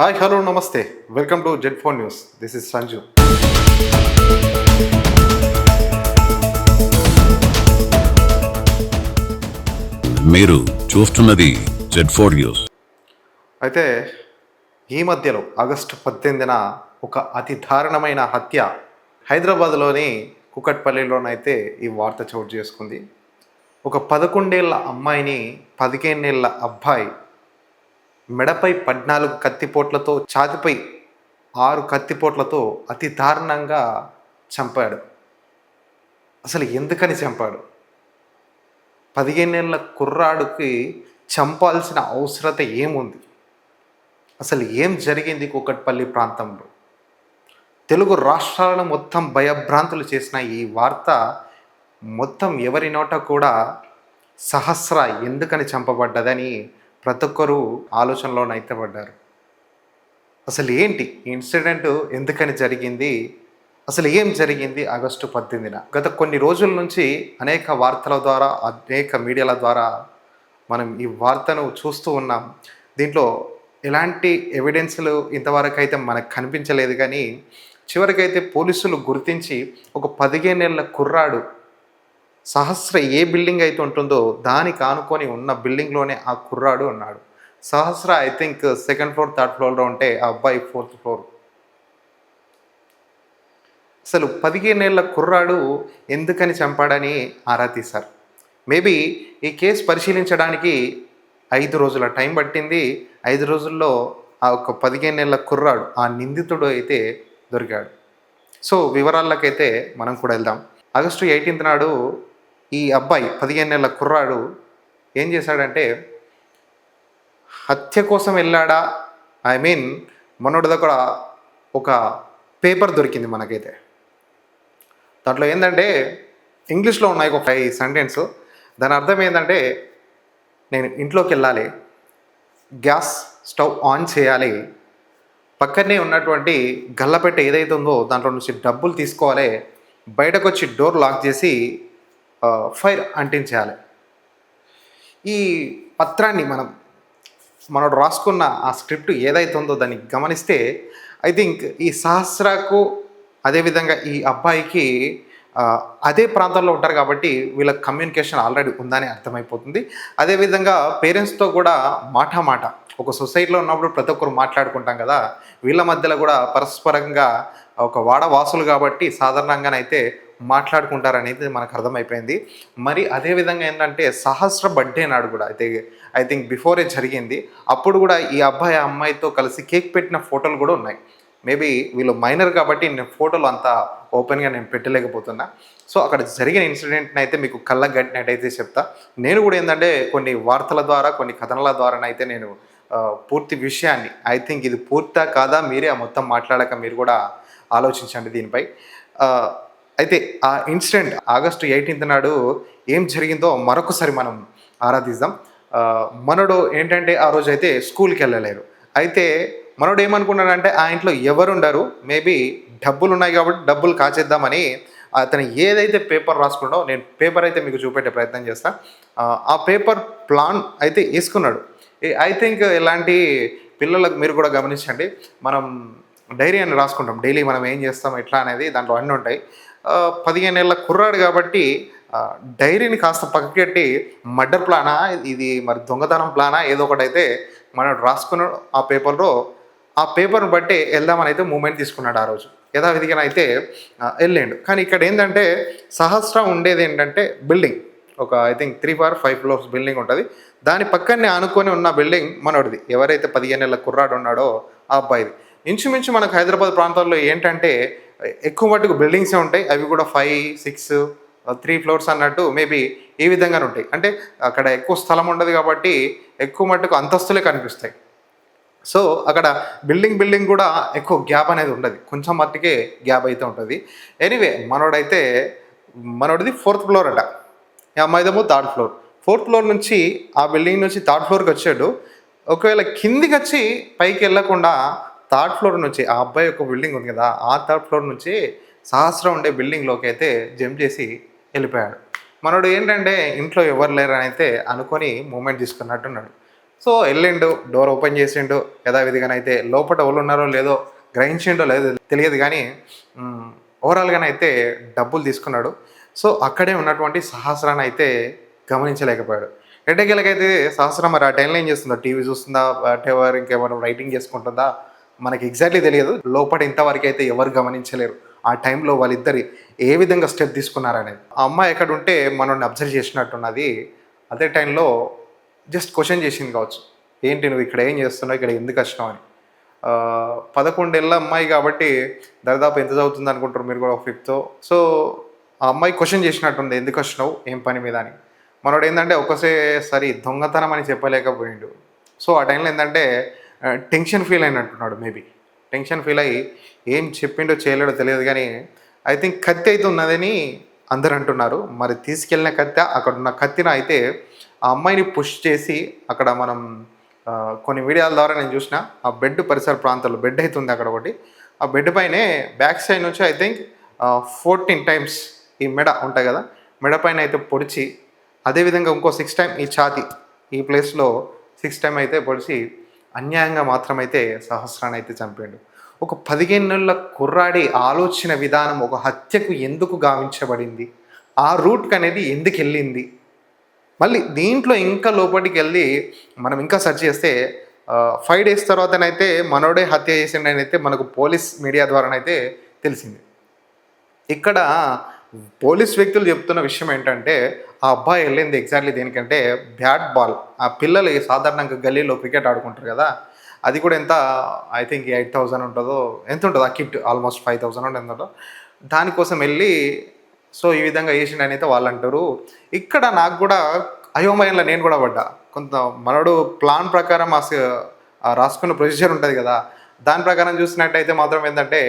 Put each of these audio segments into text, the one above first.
Hi hello నమస్తే. Welcome to Z phone news. This is Sanju. మీరు చూస్తున్నది Z four news. అయితే ఈ మధ్యలో ఆగస్టు పద్దెనిమిదిన ఒక అతి దారుణమైన హత్య హైదరాబాద్లోని కుకట్పల్లిలోనైతే ఈ వార్త చోటు చేసుకుంది. ఒక పదకొండేళ్ళ అమ్మాయిని పదిహేనేళ్ళ అబ్బాయి మెడపై పద్నాలుగు కత్తిపోట్లతో ఛాతిపై ఆరు కత్తిపోట్లతో అతి దారుణంగా చంపాడు. అసలు ఎందుకని చంపాడు? పదిహేనేళ్ళ కుర్రాడికి చంపాల్సిన అవసరత ఏముంది? అసలు ఏం జరిగింది కూకట్పల్లి ప్రాంతంలో? తెలుగు రాష్ట్రాలను మొత్తం భయభ్రాంతులు చేసిన ఈ వార్త మొత్తం ఎవరి నోట కూడా సహస్ర ఎందుకని చంపబడ్డదని ప్రతి ఒక్కరూ ఆలోచనలోనైతే పడ్డారు అసలు ఏంటి? ఈ ఇన్సిడెంట్ ఎందుకని జరిగింది? అసలు ఏం జరిగింది? ఆగస్టు పద్దెనిమిదిన. గత కొన్ని రోజుల నుంచి అనేక వార్తల ద్వారా అనేక మీడియాల ద్వారా మనం ఈ వార్తను చూస్తూ ఉన్నాం. దీంట్లో ఎలాంటి ఎవిడెన్స్లు ఇంతవరకు అయితే మనకు కనిపించలేదు కానీ చివరికైతే పోలీసులు గుర్తించి ఒక పదిహేను నెలల కుర్రాడు సహస్ర ఏ బిల్డింగ్ అయితే ఉంటుందో దానికి ఆనుకొని ఉన్న బిల్డింగ్లోనే ఆ కుర్రాడు ఉన్నాడు. Sahasra I think second floor third ఫ్లోర్లో ఉంటే ఆ అబ్బాయి ఫోర్త్ ఫ్లోర్ అసలు పదిహేనేళ్ళ కుర్రాడు ఎందుకని చంపాడని ఆరా తీశారు. మేబీ ఈ కేసు పరిశీలించడానికి ఐదు రోజుల టైం పట్టింది. ఐదు రోజుల్లో ఆ ఒక పదిహేనేళ్ళ కుర్రాడు ఆ నిందితుడు అయితే దొరికాడు. సో వివరాలకైతే మనం కూడా వెళ్దాం. ఆగస్టు ఎయిటీన్త్ నాడు ఈ అబ్బాయి పదిహేను నెలల కుర్రాడు ఏం చేశాడంటే హత్య కోసం వెళ్ళాడా? ఐ మీన్ మనోడి దగ్గర ఒక పేపర్ దొరికింది మనకైతే. దాంట్లో ఏంటంటే ఇంగ్లీష్లో ఉన్నాయి ఒక ఫైవ్ సెంటెన్స్ దాని అర్థం ఏంటంటే నేను ఇంట్లోకి వెళ్ళాలి. గ్యాస్ స్టవ్ ఆన్ చేయాలి. పక్కనే ఉన్నటువంటి గల్లపెట్టె ఏదైతే ఉందో దాంట్లో నుంచి డబ్బులు తీసుకోవాలి. బయటకు వచ్చి డోర్ లాక్ చేసి ఫైర్ అంటించేయాలి. ఈ పత్రాన్ని మనం మనడు రాసుకున్న ఆ స్క్రిప్ట్ ఏదైతే ఉందో దాన్ని గమనిస్తే ఐ థింక్ ఈ సహస్రకు అదేవిధంగా ఈ అబ్బాయికి అదే ప్రాంతంలో ఉంటారు కాబట్టి వీళ్ళ కమ్యూనికేషన్ ఆల్రెడీ ఉందని అర్థమైపోతుంది. అదేవిధంగా పేరెంట్స్తో కూడా మాట మాట ఒక సొసైటీలో ఉన్నప్పుడు ప్రతి ఒక్కరు మాట్లాడుకుంటాం కదా వీళ్ళ మధ్యలో కూడా పరస్పరంగా ఒక వాడవాసులు కాబట్టి సాధారణంగానైతే మాట్లాడుకుంటారనేది మనకు అర్థమైపోయింది. మరి అదేవిధంగా ఏంటంటే సహస్ర బర్త్డే నాడు కూడా అయితే ఐ థింక్ బిఫోరే జరిగింది. అప్పుడు కూడా ఈ అబ్బాయి ఆ అమ్మాయితో కలిసి కేక్ పెట్టిన ఫోటోలు కూడా ఉన్నాయి. మేబీ వీళ్ళు మైనర్ కాబట్టి నేను ఫోటోలు అంతా ఓపెన్గా నేను పెట్టలేకపోతున్నా. సో అక్కడ జరిగిన ఇన్సిడెంట్ని అయితే మీకు కళ్ళకు గట్టినట్టయితే చెప్తా. నేను కూడా ఏంటంటే కొన్ని వార్తల ద్వారా కొన్ని కథనాల ద్వారానైతే నేను పూర్తి విషయాన్ని ఐ థింక్ ఇది పూర్తా కాదా మీరే ఆ మొత్తం మాట్లాడక మీరు కూడా ఆలోచించండి దీనిపై. అయితే ఆ ఇన్సిడెంట్ ఆగస్టు ఎయిటీన్త్ నాడు ఏం జరిగిందో మరొకసారి మనం ఆరాధిద్దాం. మనడు ఏంటంటే ఆ రోజు అయితే స్కూల్కి వెళ్ళలేరు. అయితే మనోడు ఏమనుకున్నాడంటే ఆ ఇంట్లో ఎవరు ఉండరు మేబీ డబ్బులు ఉన్నాయి కాబట్టి డబ్బులు కాచేద్దామని అతను ఏదైతే పేపర్ రాసుకున్నాడో నేను పేపర్ అయితే మీకు చూపెట్టే ప్రయత్నం చేస్తా. ఆ, పేపర్ ప్లాన్ అయితే వేసుకున్నాడు. ఐ థింక్ ఇలాంటి పిల్లలకు మీరు కూడా గమనించండి. మనం డైరీ అని రాసుకుంటాం. డైలీ మనం ఏం చేస్తాం ఎట్లా అనేది దాంట్లో అన్నీ ఉంటాయి. పదిహేను ఏళ్ళ కుర్రాడు కాబట్టి డైరీని కాస్త పక్కకెట్టి మర్డర్ ప్లానా ఇది మరి దొంగతనం ప్లానా ఏదో ఒకటి అయితే మనం రాసుకున్న ఆ పేపర్లో ఆ పేపర్ని బట్టి వెళ్దామని అయితే మూమెంట్ తీసుకున్నాడు ఆ రోజు. యథావిధిగా అయితే వెళ్ళిండు. కానీ ఇక్కడ ఏంటంటే సహస్ర ఉండేది ఏంటంటే బిల్డింగ్. ఒక I think three four five floors building ఉంటుంది. దాని పక్కనే ఆనుకొని ఉన్న బిల్డింగ్ మనోడిది. ఎవరైతే పదిహేను ఏళ్ళ కుర్రాడు ఉన్నాడో ఆ అబ్బాయిది. ఇంచుమించు మనకు హైదరాబాద్ ప్రాంతాల్లో ఏంటంటే ఎక్కువ మటుకు బిల్డింగ్సే ఉంటాయి. అవి కూడా ఫైవ్ సిక్స్ త్రీ ఫ్లోర్స్ అన్నట్టు మేబీ ఈ విధంగానే ఉంటాయి. అంటే అక్కడ ఎక్కువ స్థలం ఉండదు కాబట్టి ఎక్కువ మటుకు అంతస్తులే కనిపిస్తాయి. సో అక్కడ బిల్డింగ్ బిల్డింగ్ కూడా ఎక్కువ గ్యాప్ అనేది ఉండదు. కొంచెం మట్టుకే గ్యాప్ అయితే ఉంటుంది. ఎనీవే మనోడైతే మనోడిది ఫోర్త్ ఫ్లోర్ అట. ఈ అమ్మాయిదేమో థర్డ్ ఫ్లోర్ ఫోర్త్ ఫ్లోర్ నుంచి ఆ బిల్డింగ్ నుంచి థర్డ్ ఫ్లోర్కి వచ్చాడు. ఒకవేళ కిందికి వచ్చి పైకి వెళ్ళకుండా థర్డ్ ఫ్లోర్ నుంచి ఆ అబ్బాయి ఒక బిల్డింగ్ ఉంది కదా ఆ థర్డ్ ఫ్లోర్ నుంచి సహస్రం ఉండే బిల్డింగ్లోకి అయితే జంప్ చేసి వెళ్ళిపోయాడు. మనోడు ఏంటంటే ఇంట్లో ఎవరు లేరని అయితే అనుకొని మూమెంట్ తీసుకున్నట్టున్నాడు. సో వెళ్ళిండు డోర్ ఓపెన్ చేసిండు యథావిధిగానైతే లోపల ఎవరు ఉన్నారో లేదో గ్రహించిండో లేదో తెలియదు కానీ ఓవరాల్గానైతే డబ్బులు తీసుకున్నాడు. సో అక్కడే ఉన్నటువంటి సహస్రాన్ని అయితే గమనించలేకపోయాడు. ఎట్టకేలకైతే సహస్రం మరి ఆ టైంలో ఏం చేస్తుందా టీవీ చూస్తుందా వాటెవర్ ఇంకేమైనా రైటింగ్ చేసుకుంటుందా మనకి ఎగ్జాక్ట్లీ తెలియదు. లోపల ఇంతవరకు అయితే ఎవరు గమనించలేరు. ఆ టైంలో వాళ్ళిద్దరి ఏ విధంగా స్టెప్ తీసుకున్నారనేది. ఆ అమ్మాయి ఎక్కడ ఉంటే మనల్ని అబ్జర్వ్ చేసినట్టున్నది. అదే టైంలో జస్ట్ క్వశ్చన్ చేసింది కావచ్చు. ఏంటి నువ్వు ఇక్కడ ఏం చేస్తున్నావు? ఇక్కడ ఎందుకు వచ్చినావు? అని. పదకొండేళ్ళ అమ్మాయి కాబట్టి దాదాపు ఎంత చదువుతుంది అనుకుంటారు మీరు కూడా ఫిఫ్త్ సో ఆ అమ్మాయి క్వశ్చన్ చేసినట్టుంది. ఎందుకు వచ్చినావు? ఏం పని మీద? అని. మనోడు ఏంటంటే ఒకసేసారి దొంగతనం అని చెప్పలేకపోయిండు. సో ఆ టైంలో ఏంటంటే టెన్షన్ ఫీల్ అయినట్టున్నాడు మేబీ టెన్షన్ ఫీల్ అయ్యి ఏం చెప్పిండో చేయలేడో తెలియదు కానీ ఐ థింక్ కత్తి అయితే ఉన్నదని అందరు అంటున్నారు. మరి తీసుకెళ్ళిన కత్తి అక్కడ ఉన్న కత్తిన అయితే ఆ అమ్మాయిని పుష్ చేసి అక్కడ మనం కొన్ని వీడియోల ద్వారా నేను చూసిన ఆ బెడ్ పరిసర ప్రాంతాల్లో బెడ్ అయితే ఉంది అక్కడ ఒకటి. ఆ బెడ్ పైనే బ్యాక్ సైడ్ నుంచి ఐ థింక్ ఫోర్టీన్ టైమ్స్ ఈ మెడ ఉంటాయి కదా మెడ పైన అయితే పొడిచి అదేవిధంగా ఇంకో సిక్స్ టైం ఈ ఛాతి ఈ ప్లేస్లో సిక్స్ టైం అయితే పొడిచి అన్యాయంగా మాత్రమైతే సహస్రాన్ని అయితే చంపాడు ఒక పదిహేను నెలల కుర్రాడి ఆలోచన విధానం ఒక హత్యకు ఎందుకు గావించబడింది? ఆ రూట్కి అనేది ఎందుకు వెళ్ళింది? మళ్ళీ దీంట్లో ఇంకా లోపలికి వెళ్ళి మనం ఇంకా సెర్చ్ చేస్తే ఫైవ్ డేస్ తర్వాతనైతే మనోడే హత్య చేసిండనైతే మనకు పోలీస్ మీడియా ద్వారానైతే తెలిసింది. ఇక్కడ పోలీస్ వ్యక్తులు చెప్తున్న విషయం ఏంటంటే ఆ అబ్బాయి వెళ్ళింది ఎగ్జాక్ట్లీ దేనికంటే బ్యాట్ బాల్. ఆ పిల్లలు సాధారణంగా గల్లీలో క్రికెట్ ఆడుకుంటారు కదా అది కూడా ఎంత ఐ థింక్ ఎయిట్ థౌజండ్ ఉంటుందో ఎంత ఉంటుందో ఆ కిట్? ఆల్మోస్ట్ ఫైవ్ థౌజండ్ ఉంటుంది ఉంటుందో. దానికోసం వెళ్ళి సో ఈ విధంగా వేసిండని అయితే వాళ్ళు అంటారు. ఇక్కడ నాకు కూడా అయోమయంలో నేను కూడా పడ్డా. కొంత మనడు ప్లాన్ ప్రకారం ఆ రాసుకున్న ప్రొసీజర్ ఉంటుంది కదా దాని ప్రకారం చూసినట్టయితే మాత్రం ఏంటంటే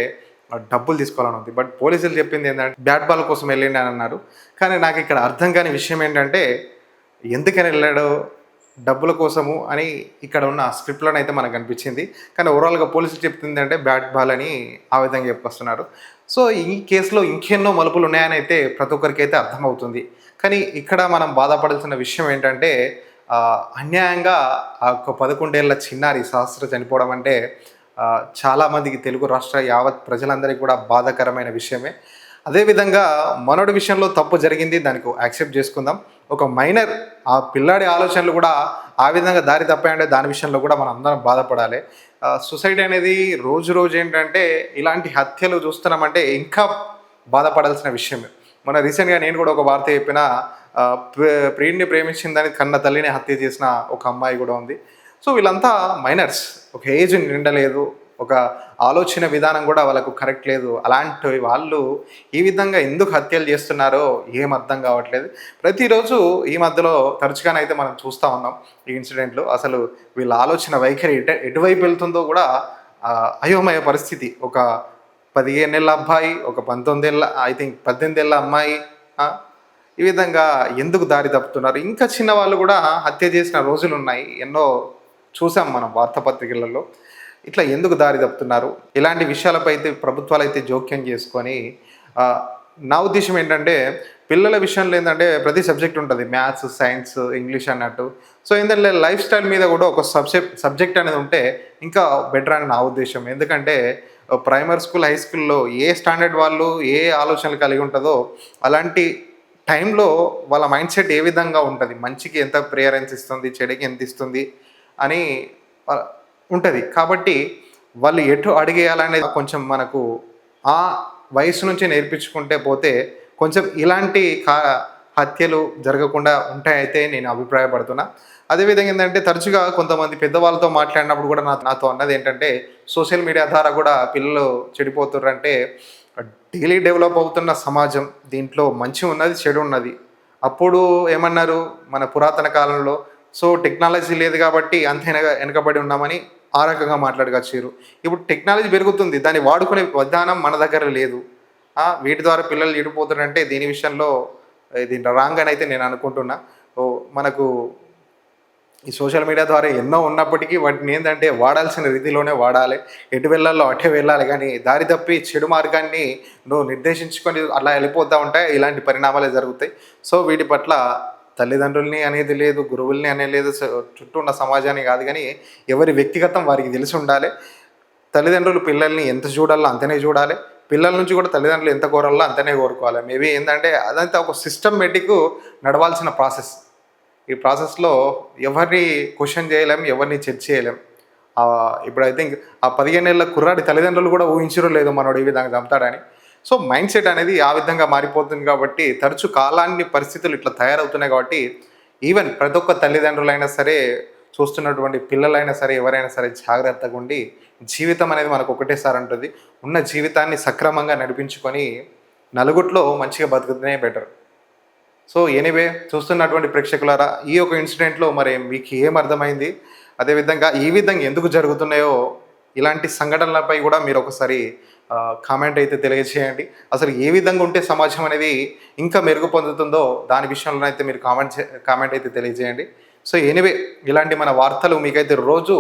డబ్బులు తీసుకోవాలని ఉంది. బట్ పోలీసులు చెప్పింది ఏంటంటే బ్యాట్ బాల్ కోసం వెళ్ళిండి అని అన్నారు. కానీ నాకు ఇక్కడ అర్థం కాని విషయం ఏంటంటే ఎందుకని వెళ్ళాడు? డబ్బుల కోసము? అని ఇక్కడ ఉన్న స్క్రిప్ట్లోనే అయితే మనకు అనిపించింది. కానీ ఓవరాల్గా పోలీసులు చెప్తుంది అంటే బ్యాట్ బాల్ అని ఆ విధంగా చెప్పుకొస్తున్నారు సో ఈ కేసులో ఇంకెన్నో మలుపులు ఉన్నాయని అయితే ప్రతి ఒక్కరికి అయితే అర్థమవుతుంది. కానీ ఇక్కడ మనం బాధపడాల్సిన విషయం ఏంటంటే అన్యాయంగా ఆ ఒక పదకొండేళ్ళ చిన్నారి సహస్ర చనిపోవడం అంటే చాలామందికి తెలుగు రాష్ట్ర యావత్ ప్రజలందరికీ కూడా బాధాకరమైన విషయమే. అదేవిధంగా మనోడి విషయంలో తప్పు జరిగింది దానికి యాక్సెప్ట్ చేసుకుందాం. ఒక మైనర్ ఆ పిల్లాడి ఆలోచనలు కూడా ఆ విధంగా దారి తప్పాయంటే దాని విషయంలో కూడా మనం అందరం బాధపడాలి. సొసైటీ అనేది రోజు రోజు ఏంటంటే ఇలాంటి హత్యలు చూస్తున్నామంటే ఇంకా బాధపడాల్సిన విషయమే. మన రీసెంట్గా నేను కూడా ఒక వార్త చెప్పిన ప్రే- ప్రియుడిని ప్రేమించిందని కన్న తల్లిని హత్య చేసిన ఒక అమ్మాయి కూడా ఉంది. సో వీళ్ళంతా మైనర్స్ ఒక ఏజ్ నిండలేదు. ఒక ఆలోచన విధానం కూడా వాళ్ళకు కరెక్ట్ లేదు. అలాంటి వాళ్ళు ఈ విధంగా ఎందుకు హత్యలు చేస్తున్నారో ఏం అర్థం కావట్లేదు. ప్రతిరోజు ఈ మధ్యలో తరచుగానైతే మనం చూస్తూ ఉన్నాం ఈ ఇన్సిడెంట్లు అసలు వీళ్ళ ఆలోచన వైఖరి ఎటు ఎటువైపు వెళ్తుందో కూడా అయోమయ పరిస్థితి. ఒక పదిహేను ఏళ్ళ అబ్బాయి ఒక పంతొమ్మిది ఏళ్ళ ఐ థింక్ పద్దెనిమిదేళ్ళ అమ్మాయి ఈ విధంగా ఎందుకు దారి తప్పుతున్నారు? ఇంకా చిన్న వాళ్ళు కూడా హత్య చేసిన రోజులు ఉన్నాయి. ఎన్నో చూసాం మనం వార్తాపత్రికలలో. ఇట్లా ఎందుకు దారి తప్పుతున్నారు? ఇలాంటి విషయాలపై అయితే ప్రభుత్వాలు అయితే జోక్యం చేసుకొని నా ఉద్దేశం ఏంటంటే పిల్లల విషయంలో ఏంటంటే ప్రతి సబ్జెక్ట్ ఉంటుంది. మ్యాథ్స్ సైన్స్ ఇంగ్లీష్ అన్నట్టు. సో ఏంటంటే లైఫ్ స్టైల్ మీద కూడా ఒక సబ్జెక్ట్ సబ్జెక్ట్ అనేది ఉంటే ఇంకా బెటర్ అని నా ఉద్దేశం. ఎందుకంటే ప్రైమరీ స్కూల్ హై స్కూల్లో ఏ స్టాండర్డ్ వాళ్ళు ఏ ఆలోచనలు కలిగి ఉంటుందో అలాంటి టైంలో వాళ్ళ మైండ్ సెట్ ఏ విధంగా ఉంటుంది? మంచికి ఎంత ప్రేయరెన్స్ ఇస్తుంది? చెడుకి ఎంత ఇస్తుంది? అని ఉంటుంది. కాబట్టి వాళ్ళు ఎటు అడిగేయాలనేది కొంచెం మనకు ఆ వయసు నుంచి నేర్పించుకుంటే పోతే కొంచెం ఇలాంటి కా హత్యలు జరగకుండా ఉంటాయైతే నేను అభిప్రాయపడుతున్నా. అదేవిధంగా ఏంటంటే తరచుగా కొంతమంది పెద్దవాళ్ళతో మాట్లాడినప్పుడు కూడా నా నాతో అన్నది ఏంటంటే సోషల్ మీడియా ద్వారా కూడా పిల్లలు చెడిపోతున్నారంటే డైలీ డెవలప్ అవుతున్న సమాజం దీంట్లో మంచి ఉన్నది చెడు ఉన్నది. అప్పుడు ఏమన్నారు? మన పురాతన కాలంలో సో టెక్నాలజీ లేదు కాబట్టి అంత వెనక వెనకబడి ఉన్నామని ఆ రకంగా మాట్లాడగచ్చారు ఇప్పుడు టెక్నాలజీ పెరుగుతుంది దాన్ని వాడుకునే విధానం మన దగ్గర లేదు. వీటి ద్వారా పిల్లలు చెడిపోతున్నారంటే దీని విషయంలో ఇది రాంగ్ అని అయితే నేను అనుకుంటున్నా. ఓ, మనకు ఈ సోషల్ మీడియా ద్వారా ఎన్నో ఉన్నప్పటికీ వాటిని ఏంటంటే వాడాల్సిన రీతిలోనే వాడాలి. ఎటు వెళ్ళాలో అటే వెళ్ళాలి కానీ దారి తప్పి చెడు మార్గాన్ని నువ్వు నిర్దేశించుకొని అలా వెళ్ళిపోతూ ఉంటే ఇలాంటి పరిణామాలే జరుగుతాయి. సో వీటి పట్ల తల్లిదండ్రుల్ని అనేది లేదు గురువుల్ని అనేది లేదు చుట్టూ ఉన్న సమాజాన్ని కాదు కానీ ఎవరి వ్యక్తిగతం వారికి తెలిసి ఉండాలి. తల్లిదండ్రులు పిల్లల్ని ఎంత చూడాలో అంతనే చూడాలి. పిల్లల నుంచి కూడా తల్లిదండ్రులు ఎంత కోరాలో అంతనే కోరుకోవాలి. మేబీ ఏంటంటే అదంతా ఒక సిస్టమేటిక్ నడవాల్సిన ప్రాసెస్ ఈ ప్రాసెస్లో ఎవరిని క్వశ్చన్ చేయలేం ఎవరిని చర్చ చేయలేం. ఇప్పుడు ఐ థింక్ ఆ పదిహేను ఏళ్ళ కుర్రాడి తల్లిదండ్రులు కూడా ఊహించడం లేదు మనోడు ఈ విధంగా చంపుతాడని. సో మైండ్ సెట్ అనేది ఆ విధంగా మారిపోతుంది కాబట్టి తరచు కాలాన్ని పరిస్థితులు ఇట్లా తయారవుతున్నాయి కాబట్టి ఈవెన్ ప్రతి ఒక్క తల్లిదండ్రులైనా సరే చూస్తున్నటువంటి పిల్లలైనా సరే ఎవరైనా సరే జాగ్రత్తగా ఉండి జీవితం అనేది మనకు ఒకటేసారి ఉంటుంది ఉన్న జీవితాన్ని సక్రమంగా నడిపించుకొని నలుగుట్లో మంచిగా బతుకుతూనే బెటర్ సో ఎనీవే చూస్తున్నటువంటి ప్రేక్షకులారా ఈ యొక్క ఇన్సిడెంట్లో మరి మీకు ఏం అర్థమైంది? అదేవిధంగా ఈ విధంగా ఎందుకు జరుగుతున్నాయో ఇలాంటి సంఘటనలపై కూడా మీరు ఒకసారి కామెంట్ అయితే తెలియజేయండి. అసలు ఏ విధంగా ఉంటే సమాజం అనేది ఇంకా మెరుగు పొందుతుందో దాని విషయంలో అయితే మీరు కామెంట్ కామెంట్ అయితే తెలియజేయండి. సో ఎనీవే ఇలాంటి మన వార్తలు మీకైతే రోజు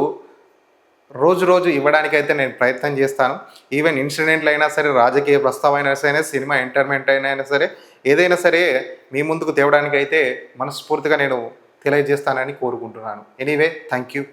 రోజు రోజు ఇవ్వడానికైతే నేను ప్రయత్నం చేస్తాను. ఈవెన్ ఇన్సిడెంట్లు అయినా సరే రాజకీయ ప్రస్తావన అయినా సరే సినిమా ఎంటర్టైన్మెంట్ అయినా సరే ఏదైనా సరే మీ ముందుకు తేవడానికైతే మనస్ఫూర్తిగా నేను తెలియజేస్తానని కోరుకుంటున్నాను. Anyway thank you